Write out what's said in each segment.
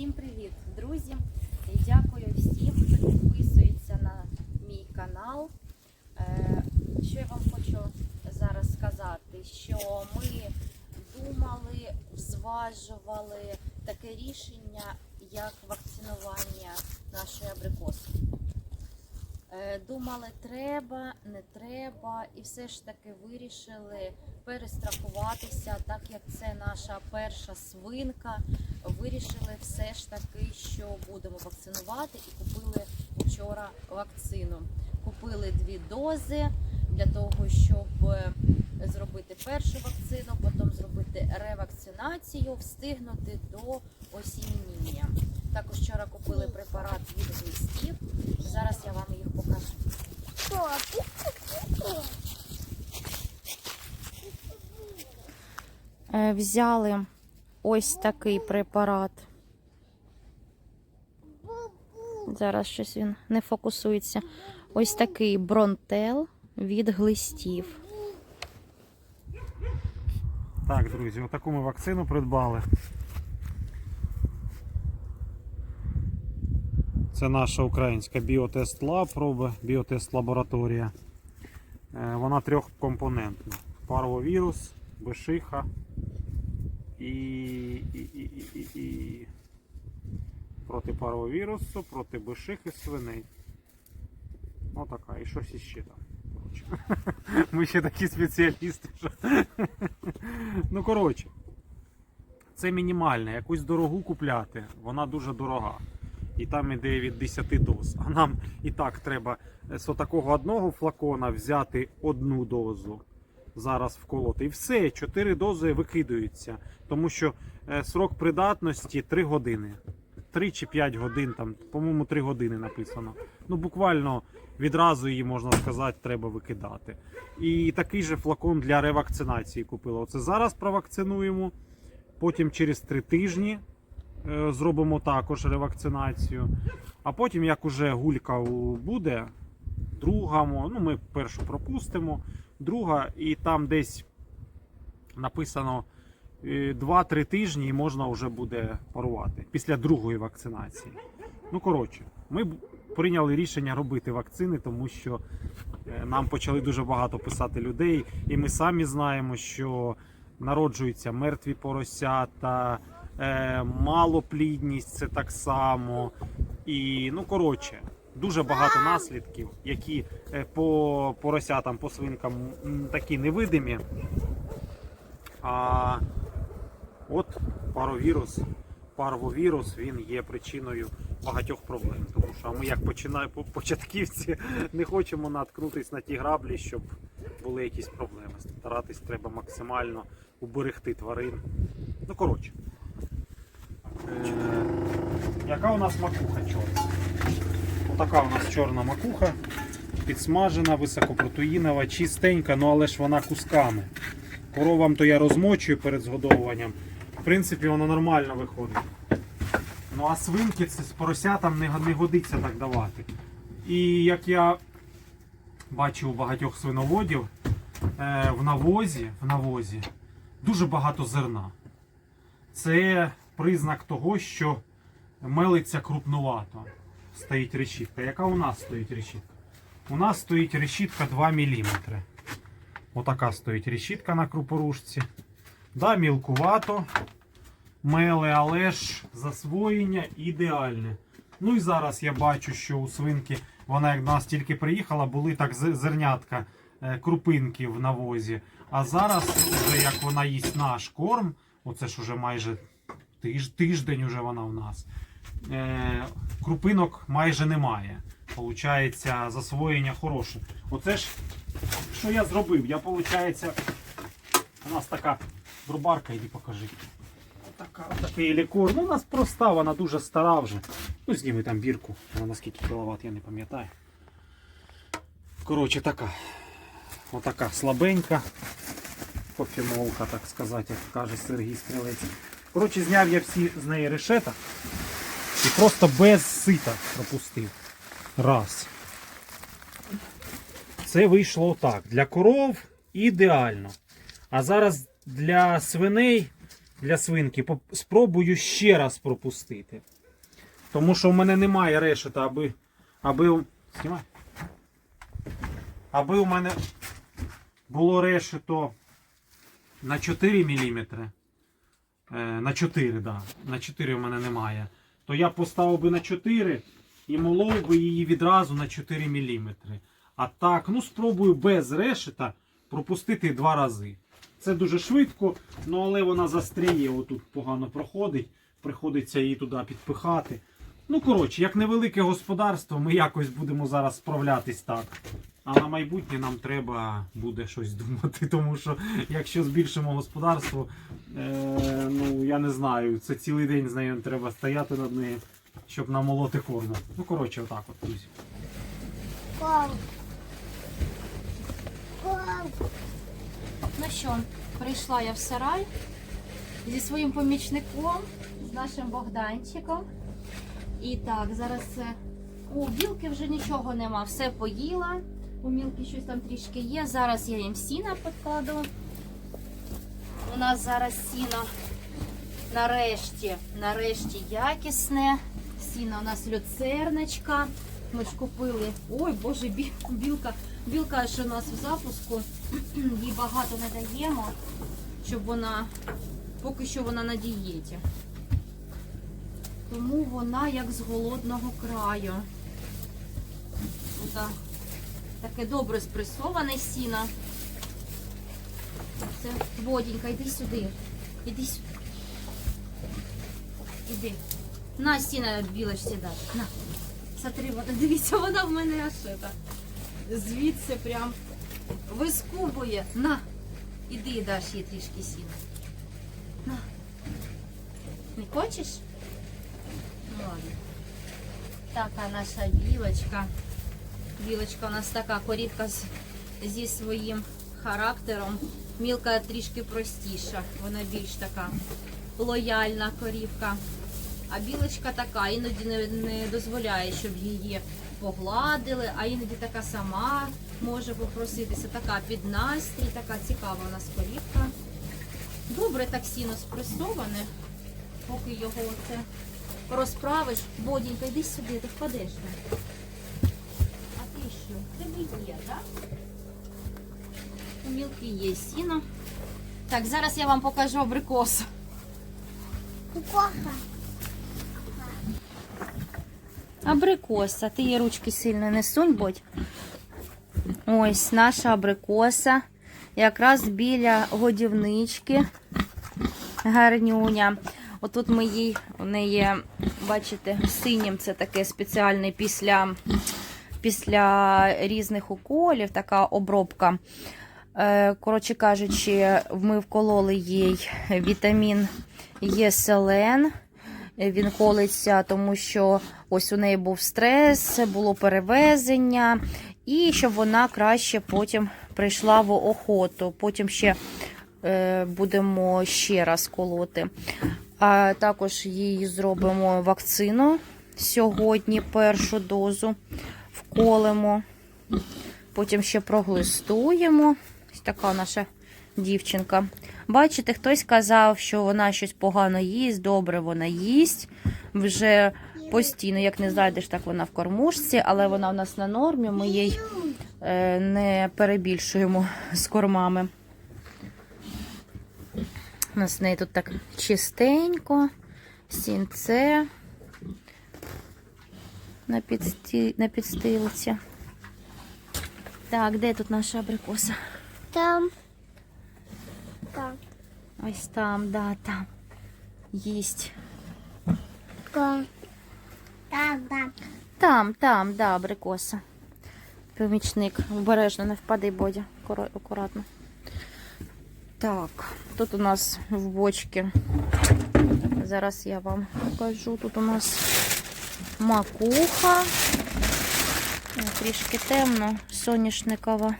Всім привіт, друзі! Дякую всім, хто підписується на мій канал. Е, Що я вам хочу зараз сказати, що ми думали, зважували таке рішення, як вакцинування нашої абрикоси. Е, Думали, треба, не треба, і все ж таки вирішили перестрахуватися, так як це наша перша свинка. Вирішили все ж таки, що будемо вакцинувати, і купили вчора вакцину. Купили дві дози для того, щоб е, зробити першу вакцину, потім зробити ревакцинацію, встигнути до осінніння. Також вчора купили препарат від глистів. Зараз я вам їх покажу. Е, Взяли ось такий препарат. Зараз щось він не фокусується. Ось такий бронтел від глистів. Так, друзі, отаку ми вакцину придбали. Це наша українська біотест лаб, проби, біотест лабораторія. Е, Вона трьохкомпонентна. Парвовірус, бешиха і, і, і, і, і, і проти парвовірусу, проти бешихи свиней. Отака. І щось іще там. Ми ще такі спеціалісти. Що... Ну, коротше, це мінімальне. Якусь дорогу купляти, вона дуже дорога. І там іде від 10 доз. А нам і так треба з такого одного флакона взяти одну дозу. Зараз вколоти. І все, 4 дози викидаються. Тому що е, срок придатності 3 години. 3 чи 5 годин, там, по-моєму, 3 години написано. Ну, буквально відразу її, можна сказати, треба викидати. І такий же флакон для ревакцинації купила. Оце зараз провакцинуємо. Потім через 3 тижні е, зробимо також ревакцинацію. А потім, як уже гулька буде, друга, ну ми першу пропустимо, друга, і там десь написано е, 2-3 тижні і можна вже буде парувати після другої вакцинації. Ну, коротше, ми прийняли рішення робити вакцини, тому що е, нам почали дуже багато писати людей, і ми самі знаємо, що народжуються мертві поросята, е, малоплідність це так само. І, ну, коротше, дуже багато наслідків, які е, по поросятам, по свинкам такі невидимі. А от паровірус, парвовірус, він є причиною багатьох проблем. Тому що ми, як починає, по- початківці, не хочемо наткнутися на ті граблі, щоб були якісь проблеми. Старатись треба максимально уберегти тварин. Ну, коротше. Е, яка у нас макуха чорна? Отака у нас чорна макуха. Підсмажена, високопротеїнова, чистенька, ну але ж вона кусками. Коровам то я розмочую перед згодовуванням. В принципі, воно нормально виходить. Ну а свинки це з поросятам не, не годиться так давати. І як я бачив у багатьох свиноводів, е, в навозі, в навозі дуже багато зерна. Це признак того, що мелиться крупнувато. Стоїть решітка. Яка у нас стоїть решітка? У нас стоїть решітка 2 мм. Отака стоїть решітка на крупорушці. Да, мілкувато. Меле, але ж засвоєння ідеальне. Ну і зараз я бачу, що у свинки, вона як до нас тільки приїхала, були так зернятка, е, крупинки в навозі. А зараз, вже як вона їсть наш корм, оце ж уже майже тиждень уже вона у нас. Е, крупинок майже немає. Получається, засвоєння хороше. Оце ж, що я зробив? Я, виходить, у нас така друбарка, іди покажи. Отака, отакий лікор. Ну, у нас проста, вона дуже стара вже. Ну, зніми там бірку. Вона на скільки кіловат, я не пам'ятаю. Коротше, така. Отака слабенька. Кофемолка, так сказати, як каже Сергій Стрілець. Коротше, зняв я всі з неї решета і просто без сита пропустив. Раз. Це вийшло отак. Для коров ідеально. А зараз для свиней для свинки. Спробую ще раз пропустити. Тому що в мене немає решета, аби. аби... Знімай. Аби у мене було решето на 4 мм. На 4, да. На 4 в мене немає. То я поставив би на 4 і молов би її відразу на 4 мм. А так, ну спробую без решета пропустити два рази. Це дуже швидко, ну але вона застріє, отут погано проходить. Приходиться її туди підпихати. Ну, коротше, як невелике господарство, ми якось будемо зараз справлятись так. А на майбутнє нам треба буде щось думати, тому що якщо збільшимо господарство, е, ну я не знаю, це цілий день з нею треба стояти над нею, щоб намолоти корму. Ну, коротше, отак от, друзі. Ком. Ком. Ну що, прийшла я в сарай зі своїм помічником, з нашим Богданчиком. І так, зараз е, у білки вже нічого нема, все поїла. У мілки щось там трішки є. Зараз я їм сіна покладу. У нас зараз сіно нарешті, нарешті якісне. Сіно у нас люцерночка. Ми ж купили. Ой, боже, білка. Білка ж у нас в запуску. Їй багато не даємо, щоб вона поки що вона на дієті. Тому вона як з голодного краю. Ота, таке добре спресоване сіно. Це воденька, йди сюди. Іди сюди. Іди. На сіна білочці даш. На. Смотри, вона, дивіться, вона в мене аж звідси прям вискубує. На. Іди даш їй трішки сіна. На. Не хочеш? Ну ладно. Така наша білочка. Білочка у нас така корівка зі своїм характером. Мілка трішки простіша. Вона більш така лояльна корівка. А білочка така, іноді не, не дозволяє, щоб її погладили, а іноді така сама може попроситися. Така під настрій, така цікава у нас корівка. Добре так сіно спресоване, поки його оце розправиш. Бодінька, йди сюди, ти впадеш. Тебе є, так? У мілки є сіно. Так, зараз я вам покажу абрикос. Кукоха. Абрикоса. Ти її ручки сильно не сунь, будь. Ось наша абрикоса. Якраз біля годівнички. Гарнюня. Отут ми їй, у неї, бачите, синім це таке спеціальне після, після різних уколів, така обробка. Е, Коротше кажучи, ми вкололи їй вітамін Є-селен. Він колиться, тому що ось у неї був стрес, було перевезення, і щоб вона краще потім прийшла в охоту. Потім ще е, будемо ще раз колоти. А також їй зробимо вакцину сьогодні, першу дозу вколимо. Потім ще проглистуємо. Ось така наша дівчинка. Бачите, хтось казав, що вона щось погано їсть, добре вона їсть. Вже постійно, як не зайдеш, так вона в кормушці, але вона у нас на нормі, ми їй е, не перебільшуємо з кормами. У нас в неї тут так чистенько, сінце на, підсті... на підстилці. Так, де тут наша абрикоса? Там. Там. Ось там, да, там. Їсть. Там, там. Там, там, да, абрикоса. Помічник. Обережно, не впади, Бодя. Акуратно. Так, тут у нас в бочці. Зараз я вам покажу. Тут у нас макуха. Трішки темно, соняшникова.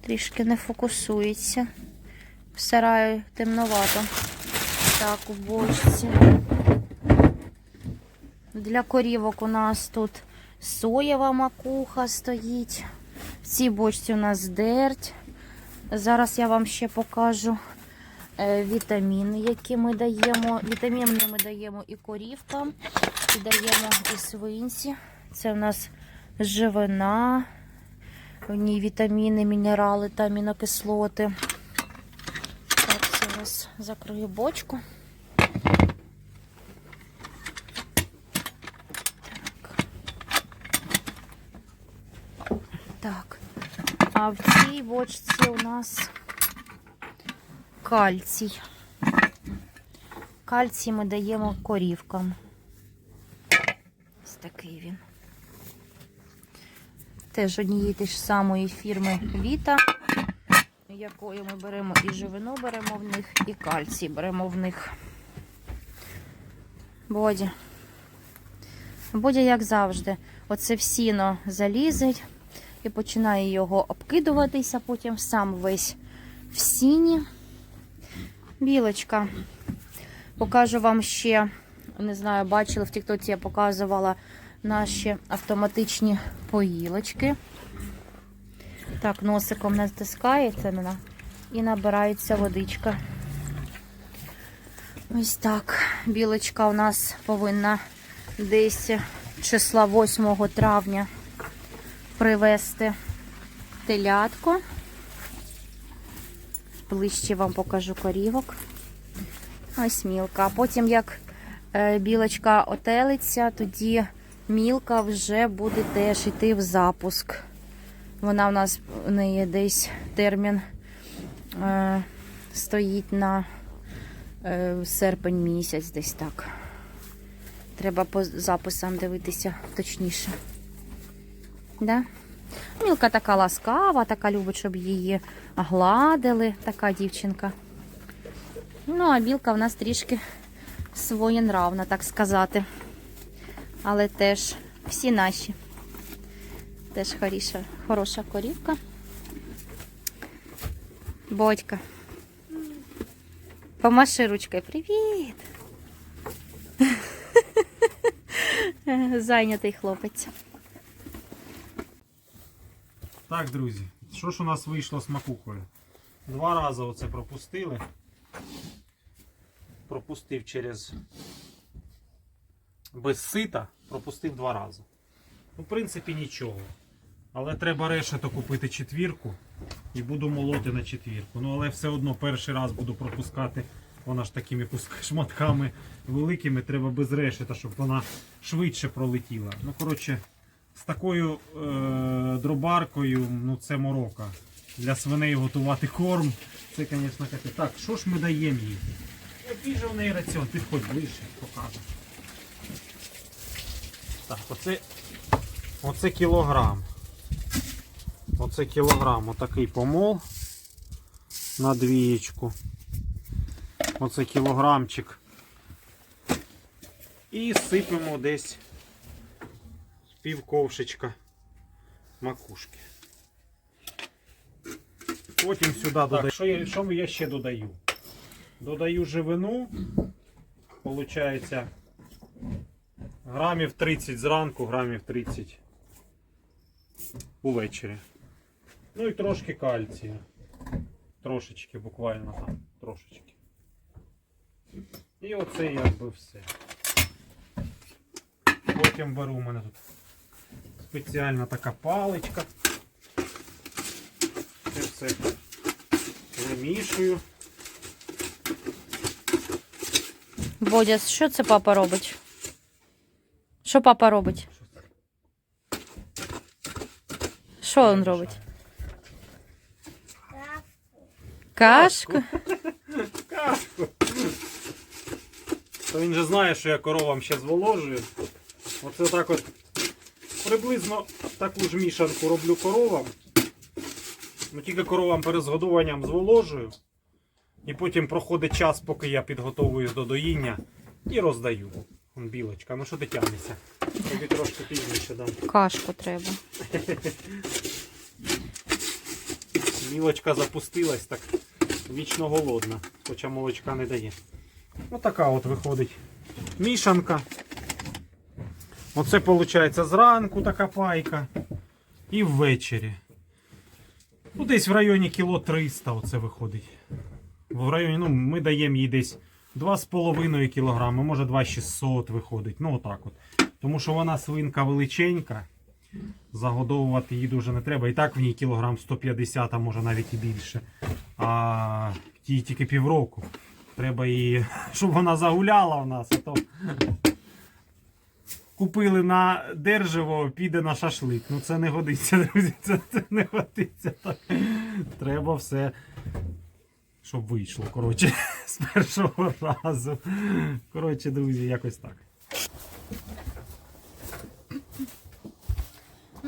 Трішки не фокусується. В сараю темновато. Так, у бочці. Для корівок у нас тут соєва макуха стоїть. В цій бочці у нас дерть. Зараз я вам ще покажу е, вітаміни, які ми даємо. Вітаміни ми даємо і корівкам, і даємо і свинці. Це у нас живина, в ній вітаміни, мінерали та амінокислоти. Так, зараз закрию бочку. Так. А в цій бочці у нас кальцій. Кальцій ми даємо корівкам. Такий він. Теж однієї тієї ж самої фірми Віта, якої ми беремо і живину беремо в них, і кальцій беремо в них. Бодя. Бодя, як завжди, оце в сіно залізить і починає його обкидуватися, потім сам весь в сіні. Білочка. Покажу вам ще, не знаю, бачили в Тіктоці, я показувала наші автоматичні поїлочки. Так, носиком натискається вона і набирається водичка. Ось так. Білочка у нас повинна десь числа 8 травня привезти телятко. Ближче вам покажу корівок. Ось мілка. А потім, як білочка отелиться, тоді мілка вже буде теж йти в запуск. Вона у нас у неї десь термін е, стоїть на е, серпень місяць, десь так. Треба по записам дивитися точніше. Да? Мілка така ласкава, така любить, щоб її гладили, така дівчинка. Ну, а білка в нас трішки своєнравна, так сказати. Але теж всі наші. Теж хороша, хороша корівка. Бодька. Помаши ручкою. Привіт! Зайнятий хлопець. Так, друзі, що ж у нас вийшло з макухою? Два рази оце пропустили. Пропустив через без сита, пропустив два рази. Ну, в принципі, нічого. Але треба решето купити четвірку і буду молоти на четвірку. Ну, але все одно перший раз буду пропускати. Вона ж такими шматками великими, треба без решета, щоб вона швидше пролетіла. Ну, коротше, з такою е, дробаркою, ну це морока. Для свиней готувати корм. Це, звісно, капець. Так, що ж ми даємо їй? Який же в неї раціон? Підходь ближче, покажу. Так, оце, оце кілограм. Оце кілограм, отакий помол на двієчку. Оце кілограмчик. І сипемо десь пів ковшечка макушки. Потім сюди додаю. Що я, що я ще додаю? Додаю живину. Получається грамів 30 зранку, грамів 30 увечері. Ну і трошки кальцію. Трошечки, буквально там, трошечки. І оце якби все. Потім беру у мене тут спеціальна така паличка. Це все вимішую. Бодя, що це папа робить? Що папа робить? Що він робить? Кашку? Кашку. То він же знає, що я коровам ще зволожую. Оце так от приблизно таку ж мішанку роблю коровам. Ну тільки коровам перед згодуванням зволожую. І потім проходить час, поки я підготовуюсь до доїння і роздаю. Вон білочка, ну що ти тягнешся? Тобі трошки пізніше дам. Кашку треба. Мілочка запустилась, так вічно голодна, хоча молочка не дає. Отака от виходить мішанка. Оце виходить зранку така пайка. І ввечері. Ну, десь в районі кіло 300 оце виходить. В районі, ну, ми даємо їй десь 2,5 кг, може 2,600 виходить. Ну, отак от. Тому що вона свинка величенька. Загодовувати її дуже не треба. І так в ній кілограм 150, а може навіть і більше. А їй тільки півроку. Треба її, щоб вона загуляла в нас, а то купили на держиво, піде на шашлик. Ну це не годиться, друзі. Це, це не годиться. Так. Треба все, щоб вийшло. Коротше, з першого разу. Коротше, друзі, якось так.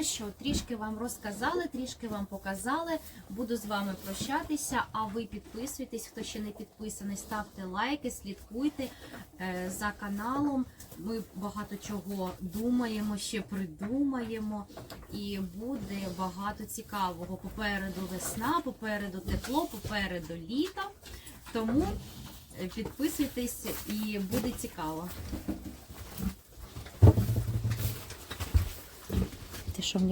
Ну що, трішки вам розказали, трішки вам показали. Буду з вами прощатися. А ви підписуйтесь, хто ще не підписаний, ставте лайки, слідкуйте е, за каналом. Ми багато чого думаємо, ще придумаємо, і буде багато цікавого. Попереду весна, попереду тепло, попереду літо. Тому е, підписуйтесь і буде цікаво. Що мені